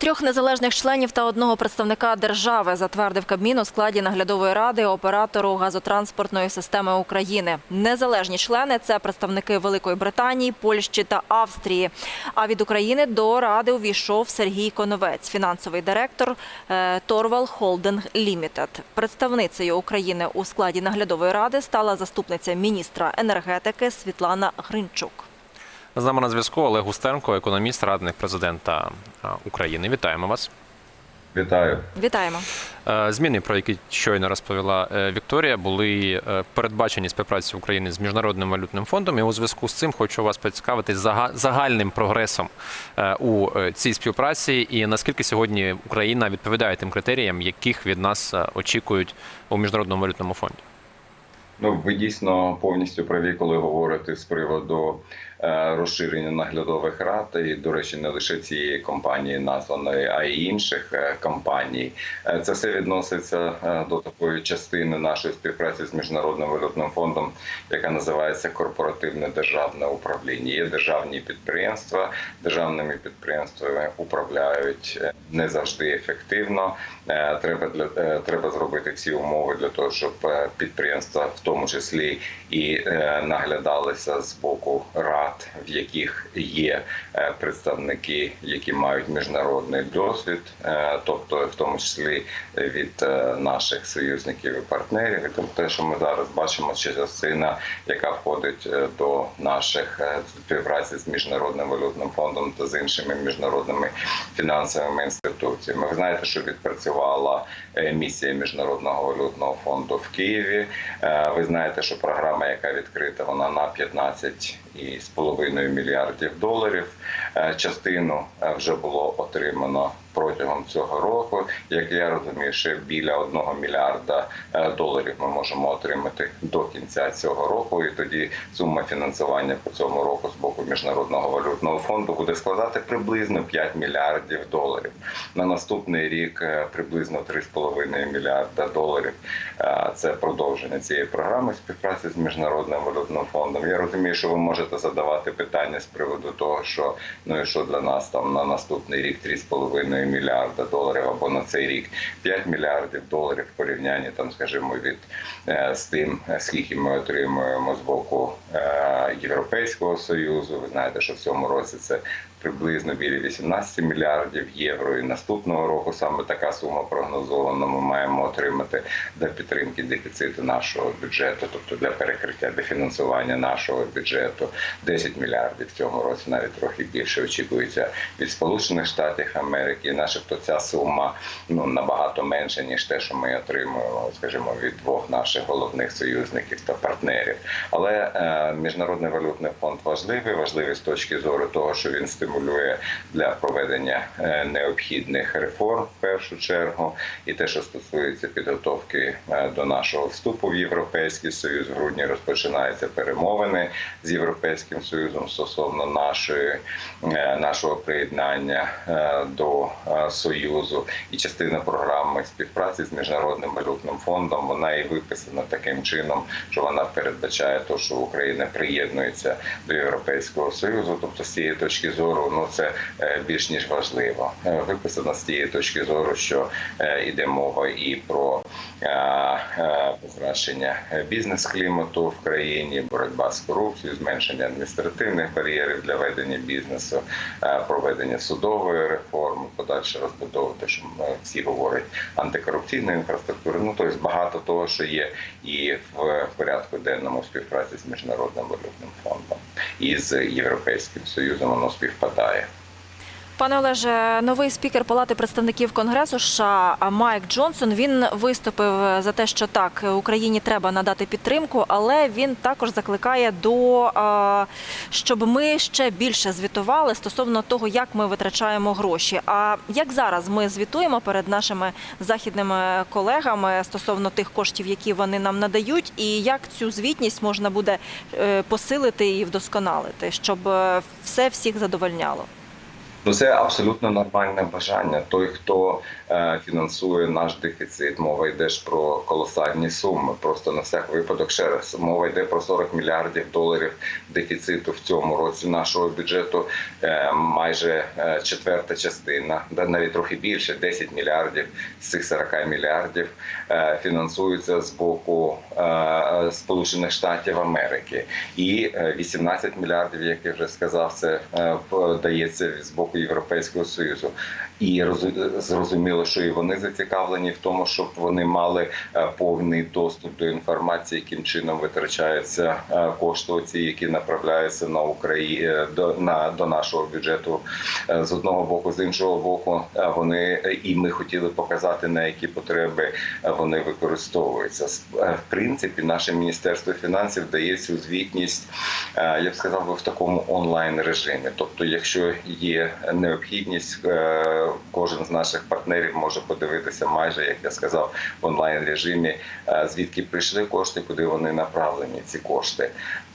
Трьох незалежних членів та одного представника держави затвердив Кабмін у складі наглядової ради оператору газотранспортної системи України. Незалежні члени це представники Великої Британії, Польщі та Австрії. А від України до ради увійшов Сергій Коновець, фінансовий директор е, Торвал Холдинг Лімітед. Представницею України у складі наглядової ради стала заступниця міністра енергетики Світлана Гринчук. З нами на зв'язку Олег Густеренко, економіст, радник президента України. Вітаємо вас. Вітаю. Вітаємо. Е, Зміни, про які щойно розповіла е, Вікторія, були е, передбачені співпраці України з міжнародним валютним фондом. І у зв'язку з цим хочу вас поцікавити зага- загальним прогресом у цій співпраці, і наскільки сьогодні Україна відповідає тим критеріям, яких від нас очікують у міжнародному валютному фонді. Ну ви дійсно повністю праві, коли говорите з приводу розширення наглядових рад. І, до речі, не лише цієї компанії названої, а й інших е, компаній. Е, це все відноситься е, до такої частини нашої співпраці з міжнародним валютним фондом, яка називається корпоративне державне управління. Є державні підприємства, державними підприємствами управляють е, не завжди ефективно. Е, Треба для е, треба зробити всі умови для того, щоб е, підприємства, в тому числі і е, наглядалися з боку рад, в яких є е, представники, які мають міжнародний досвід, е, тобто в тому числі від е, наших союзників і партнерів. І те, що ми зараз бачимо, це частина, яка входить до наших співпраці з міжнародним валютним фондом та з іншими міжнародними фінансовими інституціями. Ви знаєте, що відпрацювала місія міжнародного валютного фонду в Києві. Ви знаєте, що програма, яка відкрита, вона на 15,5 мільярдів доларів. Е, Частину е, вже було отримано протягом цього року. Як я розумію, ще біля 1 мільярда е, доларів ми можемо отримати до кінця цього року. І тоді сума фінансування по цьому року з боку міжнародного валютного фонду буде складати приблизно 5 мільярдів доларів. На наступний рік е, приблизно 3,5 мільярда доларів. Е, Це продовження цієї програми співпраці з міжнародним валютним фондом. Я розумію, що ви можете задавати питання з приводу того, що ну і що для нас там на наступний рік 3,5 мільярда доларів або на цей рік 5 мільярдів доларів в порівнянні там, скажімо, від е, з тим, е, скільки ми отримуємо з боку Європейського союзу. Ви знаєте, що в цьому році це приблизно біля 18 мільярдів євро. І наступного року саме така сума прогнозована. Ми маємо отримати для підтримки дефіциту нашого бюджету, тобто для перекриття дефінансування нашого бюджету 10 мільярдів в цьому році, навіть трохи більше очікується від Сполучених Штатів Америки. І начебто ця сума ну набагато менша ніж те, що ми отримуємо, скажімо, від двох наших головних союзників та партнерів. Але е, міжнародний валютний фонд важливий, важливий з точки зору того, що він стимулює для проведення е, необхідних реформ в першу чергу, і те, що стосується підготовки е, до нашого вступу в Європейський Союз, в грудні розпочинаються перемовини з Європейським Союзом стосовно нашої е, нашого приєднання до союзу, і частина програми співпраці з міжнародним валютним фондом вона і виписана таким чином, що вона передбачає те, що Україна приєднується до Європейського союзу. Тобто, з цієї точки зору, ну це е, більш ніж важливо. Е, Виписано з тієї точки зору, що е, йде мова і про покращення бізнес-клімату в країні, боротьба з корупцією, зменшення адміністративних бар'єрів для ведення бізнесу, проведення судової реформи, подальша розбудова, те, що всі говорять, антикорупційної інфраструктури. Ну тобто багато того, що є і в порядку денному співпраці з міжнародним валютним фондом і з європейським союзом воно співпадає. Пане Олеже, новий спікер Палати представників Конгресу США Майк Джонсон він виступив за те, що так Україні треба надати підтримку, але він також закликає до е, щоб ми ще більше звітували стосовно того, як ми витрачаємо гроші. А як зараз ми звітуємо перед нашими західними колегами стосовно тих коштів, які вони нам надають, і як цю звітність можна буде е, посилити і вдосконалити, щоб е, все всіх задовольняло? Ну, це абсолютно нормальне бажання. Той, хто е, фінансує наш дефіцит, мова йде ж про колосальні суми. Просто на всяк випадок ще раз. Мова йде про 40 мільярдів доларів дефіциту в цьому році нашого бюджету. Е, майже е, четверта частина, навіть трохи більше, 10 мільярдів з цих 40 мільярдів фінансуються з боку Сполучених Штатів Америки, і е, 18 мільярдів, як я вже сказав, це дається з боку Європейського союзу. І розу- зрозуміло, що і вони зацікавлені в тому, щоб вони мали е, повний доступ до інформації, яким чином витрачаються е, кошти, оці, які направляються на Україну до на до нашого бюджету. Е, З одного боку, з іншого боку, е, вони е, і ми хотіли показати на які потреби е, вони використовуються. Е, В принципі, наше міністерство фінансів дає цю звітність, е, я б сказав би в такому онлайн режимі. Тобто, якщо є необхідність, е, кожен з наших партнерів може подивитися майже, як я сказав, в онлайн режимі, е, звідки прийшли кошти, куди вони направлені, ці кошти.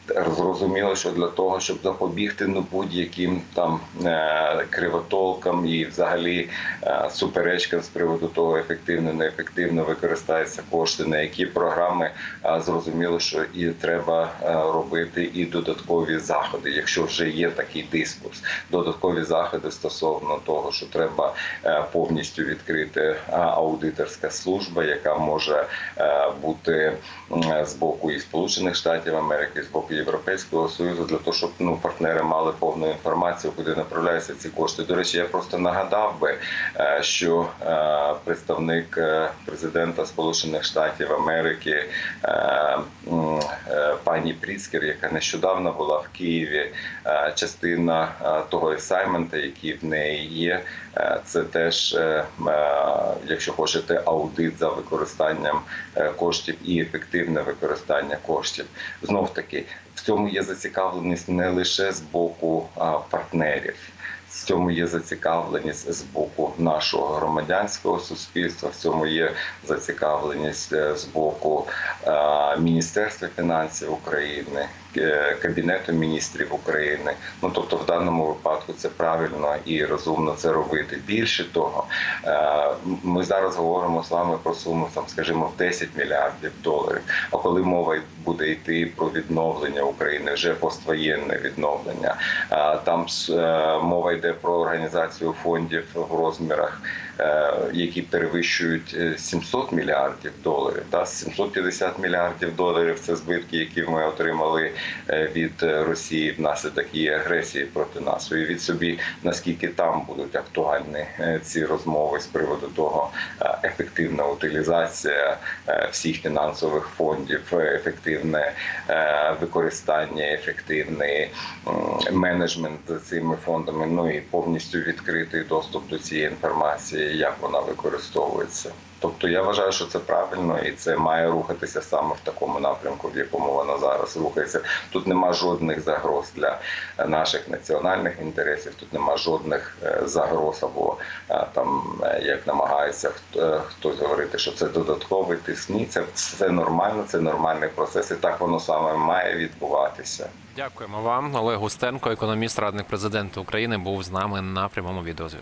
Зрозуміло, що для того, щоб запобігти ну, будь-яким там е, кривотолкам і взагалі е, суперечкам з приводу того, ефективно неефективно використаються кошти, на які програми зрозуміло, що і треба е, робити і додаткові заходи, якщо вже є такий дискурс, додаткові заходи стосовно того, що треба повністю відкрити аудиторська служба, яка може бути з боку і Сполучених Штатів Америки, з боку Європейського Союзу, для того, щоб ну партнери мали повну інформацію, куди направляються ці кошти. До речі, я просто нагадав би, е, що е, представник е, президента Сполучених Штатів Америки пані Пріцкер, яка нещодавно була в Києві, частина того асаймента, який в неї є, це теж, якщо хочете, аудит за використанням коштів і ефективне використання коштів. Знов таки в цьому є зацікавленість не лише з боку партнерів. В цьому є зацікавленість з боку нашого громадянського суспільства. В цьому є зацікавленість е, з боку е, Міністерства фінансів України, Кабінету міністрів України. Ну тобто, в даному випадку це правильно і розумно це робити. Більше того, е, ми зараз говоримо з вами про суму, там, скажімо, в 10 мільярдів доларів. А коли мова буде йти про відновлення України, вже поствоєнне відновлення, е, там е, мова йде про організацію фондів в розмірах, е, які перевищують е, 700 мільярдів доларів. Та 750 мільярдів доларів це збитки, які ми отримали е, від е, Росії внаслідок її агресії проти нас. Уявіть собі, наскільки там будуть актуальні е, ці розмови з приводу того, е, ефективна утилізація е, всіх фінансових фондів, ефективне е, використання, ефективний менеджмент цими фондами. Ну і повністю відкритий доступ до цієї інформації, як вона використовується. Тобто я вважаю, що це правильно і це має рухатися саме в такому напрямку, в якому вона зараз рухається. Тут нема жодних загроз для е, наших національних інтересів. Тут нема жодних загроз або там як намагається хто- хтось говорити, що це додатковий тиск. Ні, це все нормально, це нормальний процес, і так воно саме має відбуватися. Дякуємо вам. Олег Густенко, економіст, радник президента України, був з нами на прямому відеозв'язку.